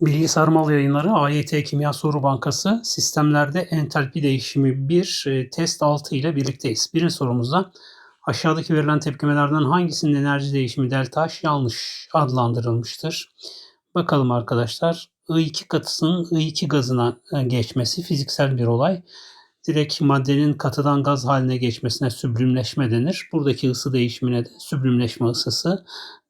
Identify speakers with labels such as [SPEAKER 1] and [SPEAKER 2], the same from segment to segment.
[SPEAKER 1] Bilgisayar Mal Yayınları AYT Kimya Soru Bankası sistemlerde entalpi değişimi 1 e, test 6 ile birlikteyiz. Birinci sorumuzda aşağıdaki verilen tepkimelerden hangisinin enerji değişimi delta H yanlış adlandırılmıştır? Bakalım arkadaşlar. I2 katısının I2 gazına e, geçmesi fiziksel bir olay. Direkt maddenin katıdan gaz haline geçmesine süblümleşme denir. Buradaki ısı değişimine de süblümleşme ısısı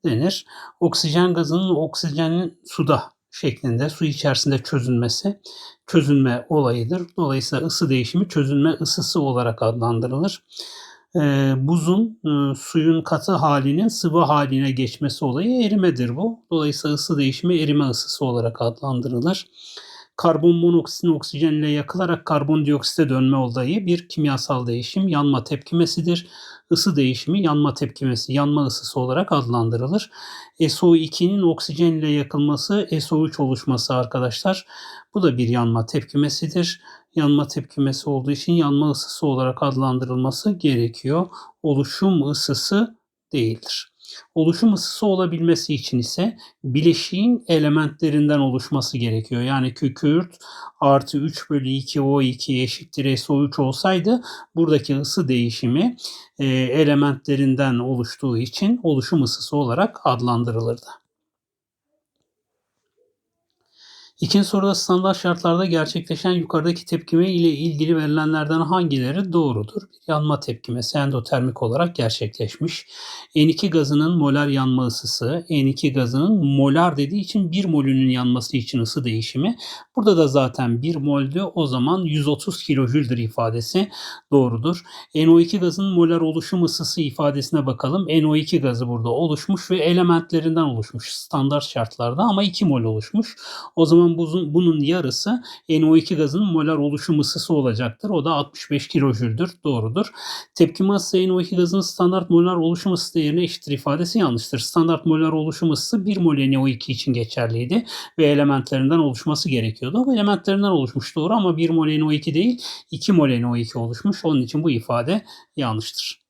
[SPEAKER 1] denir. Oksijen gazının oksijenin suda şeklinde su içerisinde çözünmesi çözünme olayıdır. Dolayısıyla ısı değişimi çözünme ısısı olarak adlandırılır. Ee, buzun e, suyun katı halinin sıvı haline geçmesi olayı erimedir bu. Dolayısıyla ısı değişimi erime ısısı olarak adlandırılır. Karbon monoksitin oksijenle yakılarak karbondioksite dönme olayı bir kimyasal değişim, yanma tepkimesidir. Isı değişimi yanma tepkimesi, yanma ısısı olarak adlandırılır. SO2'nin oksijenle yakılması, SO3 oluşması arkadaşlar. Bu da bir yanma tepkimesidir. Yanma tepkimesi olduğu için yanma ısısı olarak adlandırılması gerekiyor. Oluşum ısısı değildir. Oluşum ısısı olabilmesi için ise bileşiğin elementlerinden oluşması gerekiyor. Yani kükürt artı 3 bölü 2 O2 eşittir SO3 olsaydı buradaki ısı değişimi e, elementlerinden oluştuğu için oluşum ısısı olarak adlandırılırdı. İkinci soruda standart şartlarda gerçekleşen yukarıdaki tepkime ile ilgili verilenlerden hangileri doğrudur? Bir yanma tepkimesi endotermik olarak gerçekleşmiş. N2 gazının molar yanma ısısı, N2 gazının molar dediği için 1 molünün yanması için ısı değişimi. Burada da zaten 1 moldü o zaman 130 kilojüldür ifadesi doğrudur. NO2 gazının molar oluşum ısısı ifadesine bakalım. NO2 gazı burada oluşmuş ve elementlerinden oluşmuş standart şartlarda ama 2 mol oluşmuş. O zaman buzun, bunun yarısı NO2 gazının molar oluşum ısısı olacaktır. O da 65 kilojüldür. Doğrudur. Tepkime ısısı NO2 gazının standart molar oluşum ısısı değerine eşittir ifadesi yanlıştır. Standart molar oluşum ısısı 1 mol NO2 için geçerliydi ve elementlerinden oluşması gerekiyordu. Bu elementlerinden oluşmuş doğru ama 1 mol NO2 değil 2 mol NO2 oluşmuş. Onun için bu ifade yanlıştır.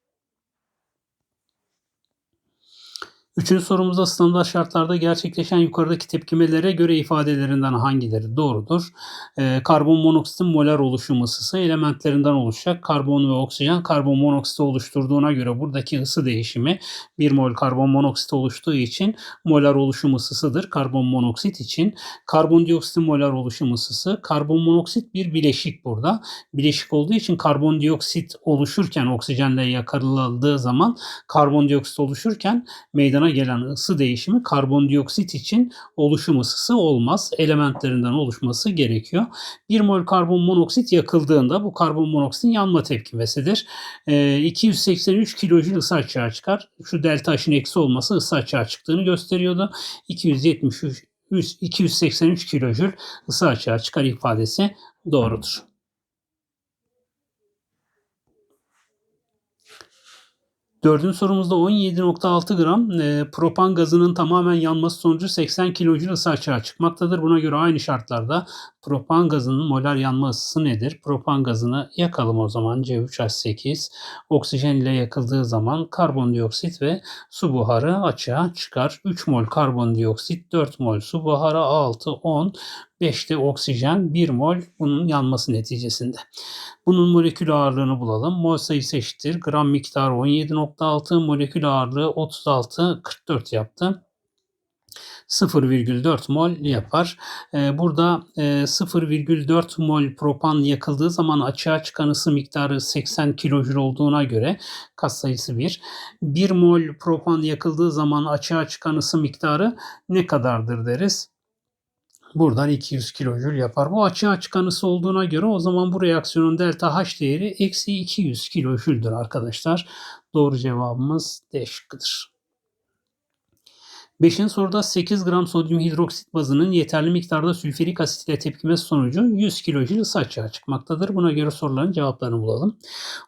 [SPEAKER 1] Üçüncü sorumuzda standart şartlarda gerçekleşen yukarıdaki tepkimelere göre ifadelerinden hangileri doğrudur? Ee, karbon monoksitin molar oluşum ısısı elementlerinden oluşacak. Karbon ve oksijen karbon monoksit oluşturduğuna göre buradaki ısı değişimi 1 mol karbon monoksit oluştuğu için molar oluşum ısısıdır. Karbon monoksit için karbondioksitin molar oluşum ısısı. Karbon monoksit bir bileşik burada. Bileşik olduğu için karbondioksit oluşurken oksijenle yakarıldığı zaman karbondioksit oluşurken meydana meydana gelen ısı değişimi karbondioksit için oluşum ısısı olmaz. Elementlerinden oluşması gerekiyor. 1 mol karbon monoksit yakıldığında bu karbon monoksitin yanma tepkimesidir. E, 283 kilojül ısı açığa çıkar. Şu delta H'ın eksi olması ısı açığa çıktığını gösteriyordu. 273 283 kilojül ısı açığa çıkar ifadesi doğrudur. Dördüncü sorumuzda 17.6 gram e, propan gazının tamamen yanması sonucu 80 kilojül ısı açığa çıkmaktadır. Buna göre aynı şartlarda propan gazının molar yanma ısısı nedir? Propan gazını yakalım o zaman C3H8. Oksijen ile yakıldığı zaman karbondioksit ve su buharı açığa çıkar. 3 mol karbondioksit, 4 mol su buharı, 6, 10, 5'te oksijen 1 mol bunun yanması neticesinde. Bunun molekül ağırlığını bulalım. Mol sayısı eşittir. Gram miktarı 17.6, molekül ağırlığı 36, 44 yaptı. 0,4 mol yapar. Ee, burada 0,4 e, mol propan yakıldığı zaman açığa çıkan ısı miktarı 80 kilojül olduğuna göre kas sayısı 1. 1 mol propan yakıldığı zaman açığa çıkan ısı miktarı ne kadardır deriz? Buradan 200 kilojül yapar. Bu açığa çıkan ısı olduğuna göre o zaman bu reaksiyonun delta H değeri eksi 200 kilojüldür arkadaşlar. Doğru cevabımız D şıkkıdır. Beşinci soruda 8 gram sodyum hidroksit bazının yeterli miktarda sülfürik asit ile tepkimesi sonucu 100 kilojül ısı açığa çıkmaktadır. Buna göre soruların cevaplarını bulalım.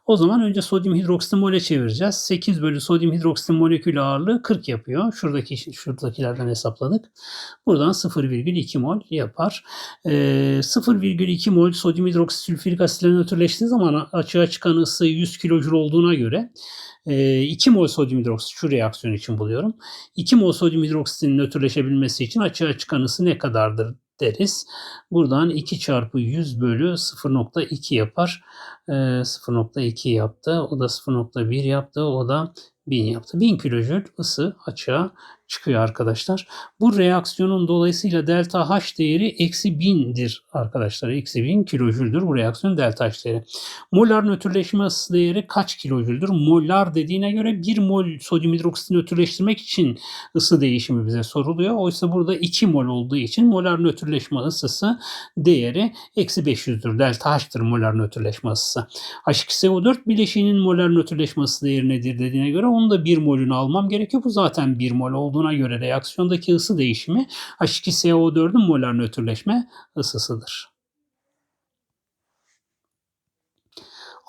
[SPEAKER 1] O zaman önce sodyum hidroksiti mole çevireceğiz. 8 bölü sodyum hidroksitin molekül ağırlığı 40 yapıyor. Şuradaki şuradakilerden hesapladık. Buradan 0,2 mol yapar. Ee, 0,2 mol sodyum hidroksit sülfürik asitle nötrleştiği zaman açığa çıkan ısı 100 kilojül olduğuna göre 2 mol sodyum hidroksit şu reaksiyon için buluyorum. 2 mol sodyum hidroksitin nötrleşebilmesi için açığa çıkan ısı ne kadardır deriz. Buradan 2 çarpı 100 bölü 0.2 yapar. Ee, 0.2 yaptı. O da 0.1 yaptı. O da 1000 yaptı. 1000 kilojül ısı açığa çıkıyor arkadaşlar. Bu reaksiyonun dolayısıyla delta H değeri eksi 1000'dir arkadaşlar. Eksi 1000 kilojüldür bu reaksiyon delta H değeri. Molar nötrleşme ısı değeri kaç kilojüldür? Molar dediğine göre 1 mol sodyum hidroksiti nötrleştirmek için ısı değişimi bize soruluyor. Oysa burada 2 mol olduğu için molar nötrleşme ısısı değeri eksi 500'dür. Delta H'tır molar nötrleşme ısısı. H2SO4 bileşiğinin molar nötrleşme ısı değeri nedir dediğine göre onu da 1 molünü almam gerekiyor. Bu zaten 1 mol olduğuna göre reaksiyondaki ısı değişimi H2SO4'ün molar nötrleşme ısısıdır.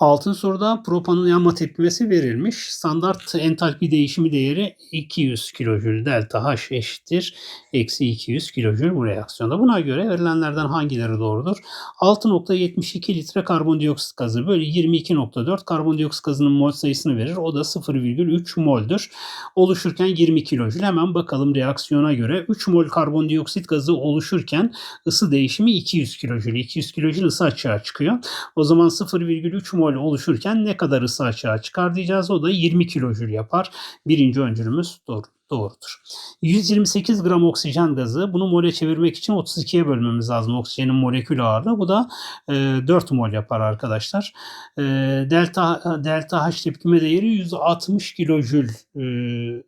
[SPEAKER 1] Altın soruda propanın yanma tepkimesi verilmiş. Standart entalpi değişimi değeri 200 kilojül delta H eşittir. Eksi 200 kilojül bu reaksiyonda. Buna göre verilenlerden hangileri doğrudur? 6.72 litre karbondioksit gazı bölü 22.4 karbondioksit gazının mol sayısını verir. O da 0,3 moldür. Oluşurken 20 kilojül. Hemen bakalım reaksiyona göre 3 mol karbondioksit gazı oluşurken ısı değişimi 200 kilojül. 200 kilojül ısı açığa çıkıyor. O zaman 0,3 mol oluşurken ne kadar ısı açığa çıkar diyeceğiz. O da 20 kilojül yapar. Birinci öncülümüz doğru doğrudur. 128 gram oksijen gazı bunu mole çevirmek için 32'ye bölmemiz lazım oksijenin molekül ağırlığı. Bu da e, 4 mol yapar arkadaşlar. E, delta delta H tepkime değeri 160 kilojül e,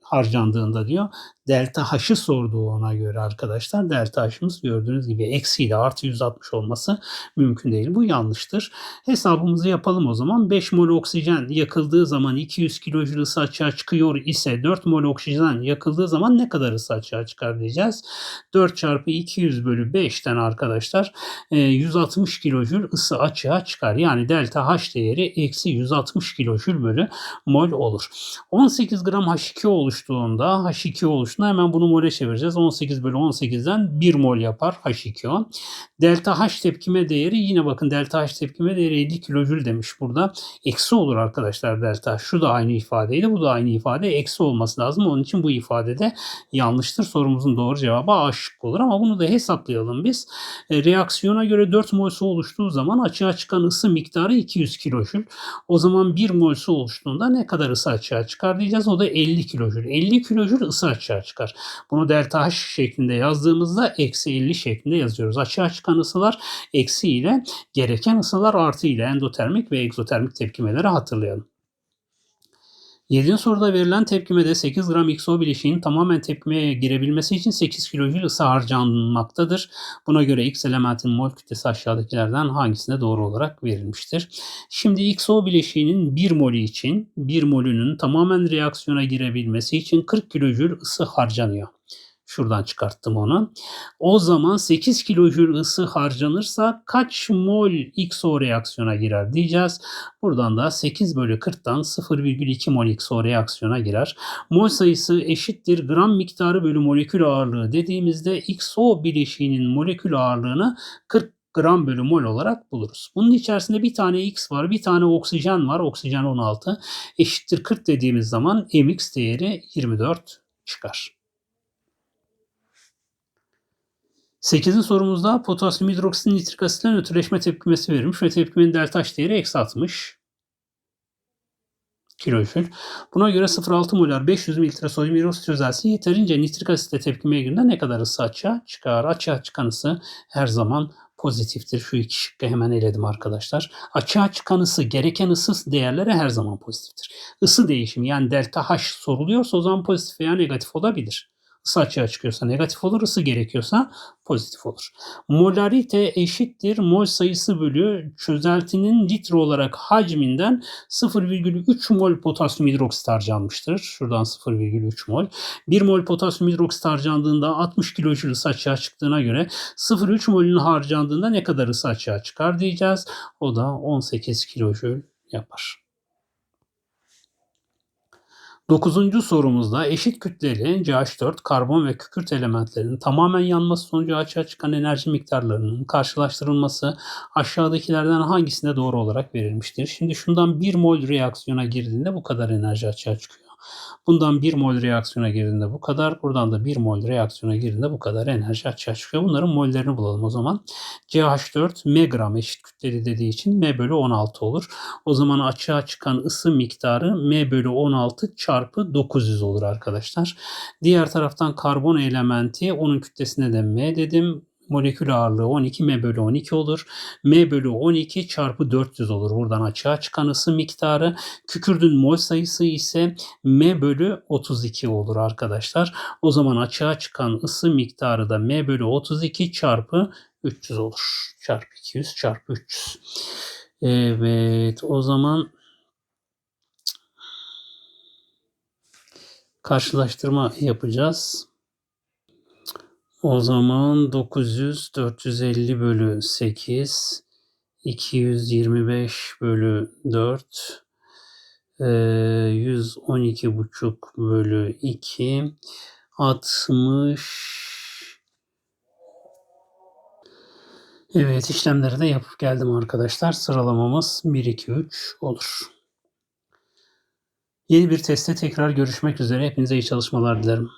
[SPEAKER 1] harcandığında diyor. Delta H'ı sorduğu ona göre arkadaşlar. Delta H'ımız gördüğünüz gibi eksiyle artı 160 olması mümkün değil. Bu yanlıştır. Hesabımızı yapalım o zaman. 5 mol oksijen yakıldığı zaman 200 kilojül ısı açığa çıkıyor ise 4 mol oksijen yakıldığı zaman ne kadar ısı açığa çıkar diyeceğiz. 4 çarpı 200 bölü 5'ten arkadaşlar 160 kilojül ısı açığa çıkar. Yani delta H değeri eksi 160 kilojül bölü mol olur. 18 gram H2 oluştuğunda H2 oluştuğunda hemen bunu mole çevireceğiz. 18 bölü 18'den 1 mol yapar H2O. Delta H tepkime değeri yine bakın delta H tepkime değeri 50 kilojül demiş burada. Eksi olur arkadaşlar delta. Şu da aynı ifadeydi. Bu da aynı ifade. Eksi olması lazım. Onun için bu ifadede yanlıştır. Sorumuzun doğru cevabı A şıkkı olur ama bunu da hesaplayalım biz. E, reaksiyona göre 4 mol su oluştuğu zaman açığa çıkan ısı miktarı 200 kilojül. O zaman 1 mol su oluştuğunda ne kadar ısı açığa çıkar diyeceğiz. O da 50 kilojül. 50 kilojül ısı açığa çıkar. Bunu delta H şeklinde yazdığımızda eksi 50 şeklinde yazıyoruz. Açığa çıkan ısılar eksi ile gereken ısılar artı ile endotermik ve egzotermik tepkimeleri hatırlayalım. 7. soruda verilen tepkimede 8 gram XO bileşiğinin tamamen tepkimeye girebilmesi için 8 kilojül ısı harcanmaktadır. Buna göre X elementin mol kütlesi aşağıdakilerden hangisinde doğru olarak verilmiştir? Şimdi XO bileşiğinin 1 molü için 1 molünün tamamen reaksiyona girebilmesi için 40 kilojül ısı harcanıyor. Şuradan çıkarttım onu. O zaman 8 kilojül ısı harcanırsa kaç mol XO reaksiyona girer diyeceğiz. Buradan da 8 bölü 40'tan 0,2 mol XO reaksiyona girer. Mol sayısı eşittir gram miktarı bölü molekül ağırlığı dediğimizde XO bileşiğinin molekül ağırlığını 40 gram bölü mol olarak buluruz. Bunun içerisinde bir tane X var, bir tane oksijen var. Oksijen 16 eşittir 40 dediğimiz zaman mx değeri 24 çıkar. 8. sorumuzda potasyum hidroksit nitrik asitle nötrleşme tepkimesi verilmiş ve tepkimenin delta H değeri eksi 60 kilojül. Buna göre 0,6 molar 500 mililitre sodyum hidroksit çözelsi yeterince nitrik asitle tepkimeye girdiğinde ne kadar ısı açığa çıkar? Açığa çıkan ısı her zaman pozitiftir. Şu iki şıkkı hemen eledim arkadaşlar. Açığa çıkan ısı, gereken ısı değerleri her zaman pozitiftir. Isı değişimi yani delta H soruluyorsa o zaman pozitif veya negatif olabilir. Isı açığa çıkıyorsa negatif olur, ısı gerekiyorsa pozitif olur. Molarite eşittir mol sayısı bölü çözeltinin litre olarak hacminden 0,3 mol potasyum hidroksit harcanmıştır. Şuradan 0,3 mol. 1 mol potasyum hidroksit harcandığında 60 kilojül ısı açığa çıktığına göre 0,3 molün harcandığında ne kadar ısı açığa çıkar diyeceğiz. O da 18 kilojül yapar. Dokuzuncu sorumuzda eşit kütleli CH4, karbon ve kükürt elementlerinin tamamen yanması sonucu açığa çıkan enerji miktarlarının karşılaştırılması aşağıdakilerden hangisinde doğru olarak verilmiştir? Şimdi şundan 1 mol reaksiyona girdiğinde bu kadar enerji açığa çıkıyor. Bundan 1 mol reaksiyona girdiğinde bu kadar. Buradan da 1 mol reaksiyona girdiğinde bu kadar enerji açığa çıkıyor. Bunların mollerini bulalım o zaman. CH4 M gram eşit kütleli dediği için M bölü 16 olur. O zaman açığa çıkan ısı miktarı M bölü 16 çarpı 900 olur arkadaşlar. Diğer taraftan karbon elementi onun kütlesine de M dedim. Molekül ağırlığı 12 M bölü 12 olur. M bölü 12 çarpı 400 olur. Buradan açığa çıkan ısı miktarı. Kükürdün mol sayısı ise M bölü 32 olur arkadaşlar. O zaman açığa çıkan ısı miktarı da M bölü 32 çarpı 300 olur. Çarpı 200 çarpı 300. Evet o zaman karşılaştırma yapacağız. O zaman 900 450 bölü 8 225 bölü 4 e, 112 buçuk bölü 2 60 Evet işlemleri de yapıp geldim arkadaşlar. Sıralamamız 1 2 3 olur. Yeni bir testte tekrar görüşmek üzere. Hepinize iyi çalışmalar dilerim.